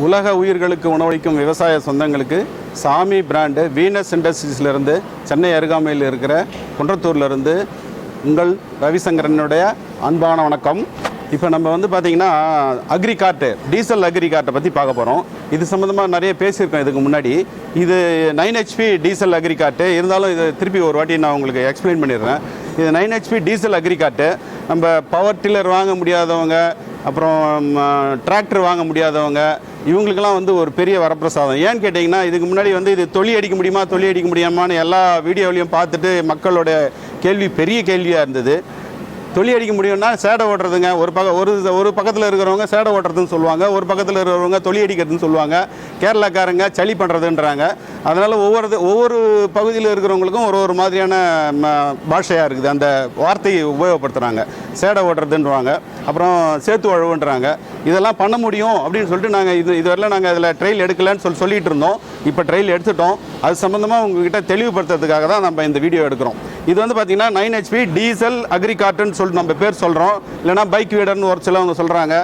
உலக உயிர்களுக்கு உணவளிக்கும் விவசாய சொந்தங்களுக்கு சாமி பிராண்டு வீனஸ் இண்டஸ்ட்ரீஸ்லேருந்து சென்னை அருகாமையில் இருக்கிற குன்றத்தூர்லேருந்து உங்கள் ரவிசங்கரனுடைய அன்பான வணக்கம். இப்போ நம்ம வந்து பார்த்திங்கன்னா அக்ரிகார்ட்டு டீசல் அக்ரிகார்ட்டை பற்றி பார்க்க போகிறோம் இது சம்மந்தமாக நிறைய பேசியிருக்கோம் இதுக்கு முன்னாடி. இது நைன் ஹெச்பி டீசல் அக்ரிகார்ட்டு இருந்தாலும் இது திருப்பி ஒரு வாட்டி நான் உங்களுக்கு எக்ஸ்பிளைன் பண்ணிடுறேன். இது நைன் ஹெச்பி டீசல் அக்ரிகார்ட்டு நம்ம பவர் டில்லர் வாங்க முடியாதவங்க அப்புறம் டிராக்டர் வாங்க முடியாதவங்க இவங்களுக்கெல்லாம் வந்து ஒரு பெரிய வரப்பிரசாதம். ஏன்னு கேட்டிங்கன்னா இதுக்கு முன்னாடி வந்து இது தொழி அடிக்க முடியுமா தொழி அடிக்க முடியாமான்னு எல்லா வீடியோவிலையும் பார்த்துட்டு மக்களோட கேள்வி பெரிய கேள்வியாக இருந்தது. தொழி அடிக்க முடியும்னா சேடை ஓட்டுறதுங்க. ஒரு பக்க ஒரு ஒரு பக்கத்தில் இருக்கிறவங்க சேடை ஓட்டுறதுன்னு சொல்லுவாங்க. ஒரு பக்கத்தில் இருக்கிறவங்க தொழி அடிக்கிறதுன்னு சொல்லுவாங்க. கேரளாக்காரங்க சளி பண்ணுறதுன்றாங்க அதனால் ஒவ்வொரு ஒவ்வொரு பகுதியில் இருக்கிறவங்களுக்கும் ஒரு ஒரு மாதிரியான பாஷையாக இருக்குது. அந்த வார்த்தையை உபயோகப்படுத்துகிறாங்க சேடை ஓட்டுறதுன்றவாங்க. அப்புறம் சேத்து வழுவுன்றாங்க. இதெல்லாம் பண்ண முடியும் அப்படின்னு சொல்லிட்டு நாங்கள் இது இதுவரையில் நாங்கள் அதில் ட்ரையல் எடுக்கலன்னு சொல்லி சொல்லிட்டு இருந்தோம். இப்போ ட்ரையல் எடுத்துட்டோம். அது சம்மந்தமாக உங்ககிட்ட தெளிவுபடுத்துறதுக்காக தான் நம்ம இந்த வீடியோ எடுக்கிறோம். இது வந்து பார்த்தீங்கன்னா நைன் ஹெச்பி டீசல் அக்ரிகார்ட்டுன்னு சொல்லிட்டு நம்ம பேர் சொல்கிறோம் இல்லைனா பைக் வீடர்னு ஒரு சிலவங்க சொல்கிறாங்க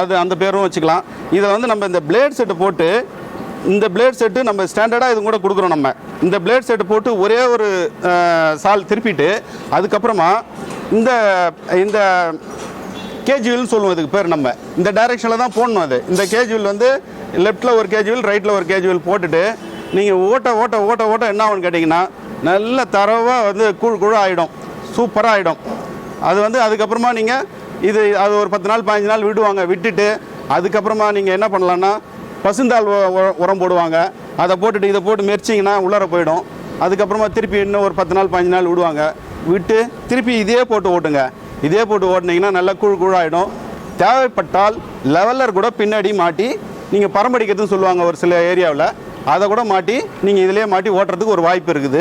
அது அந்த பேரும் வச்சுக்கலாம். இதை வந்து நம்ம இந்த பிளேட் செட்டு போட்டு இந்த பிளேட் செட்டு நம்ம ஸ்டாண்டர்டாக இது கூட கொடுக்குறோம் நம்ம. இந்த பிளேட் செட்டு போட்டு ஒரே ஒரு சால் திருப்பிட்டு அதுக்கப்புறமா இந்த இந்த கேஜுவல்னு சொல்லுவோம் இதுக்கு பேர் நம்ம. இந்த டைரெக்ஷனில் தான் போடணும் அது. இந்த கேஜுவல் வந்து லெஃப்ட்டில் ஒரு கேஜுவல் ரைட்டில் ஒரு கேஜுவல் போட்டுட்டு நீங்கள் ஓட்ட ஓட்ட ஓட்ட ஓட்ட என்ன ஆகும்னு கேட்டிங்கன்னா நல்ல தரவாக வந்து குழு குழு ஆகிடும் சூப்பராக ஆகிடும் அது வந்து அதுக்கப்புறமா நீங்கள் இது அது ஒரு பத்து நாள் பதினஞ்சு நாள் விடுவாங்க. விட்டுட்டு அதுக்கப்புறமா நீங்கள் என்ன பண்ணலான்னா பசுந்தாள் உரம் போடுவாங்க. அதை போட்டுட்டு இதை போட்டு மெரிச்சிங்கன்னா உள்ளார போயிடும். அதுக்கப்புறமா திருப்பி இன்னும் ஒரு பத்து நாள் பதினஞ்சு நாள் விடுவாங்க. விட்டு திருப்பி இதே போட்டு ஓட்டுங்க. இதே போட்டு ஓட்டினீங்கன்னா நல்லா குழு கூழாயிடும். தேவைப்பட்டால் லெவலர் கூட பின்னாடி மாட்டி நீங்கள் பரம்படிக்கிறதுன்னு சொல்லுவாங்க ஒரு சில ஏரியாவில். அதை கூட மாட்டி நீங்கள் இதிலே மாட்டி ஓட்டுறதுக்கு ஒரு வாய்ப்பு இருக்குது.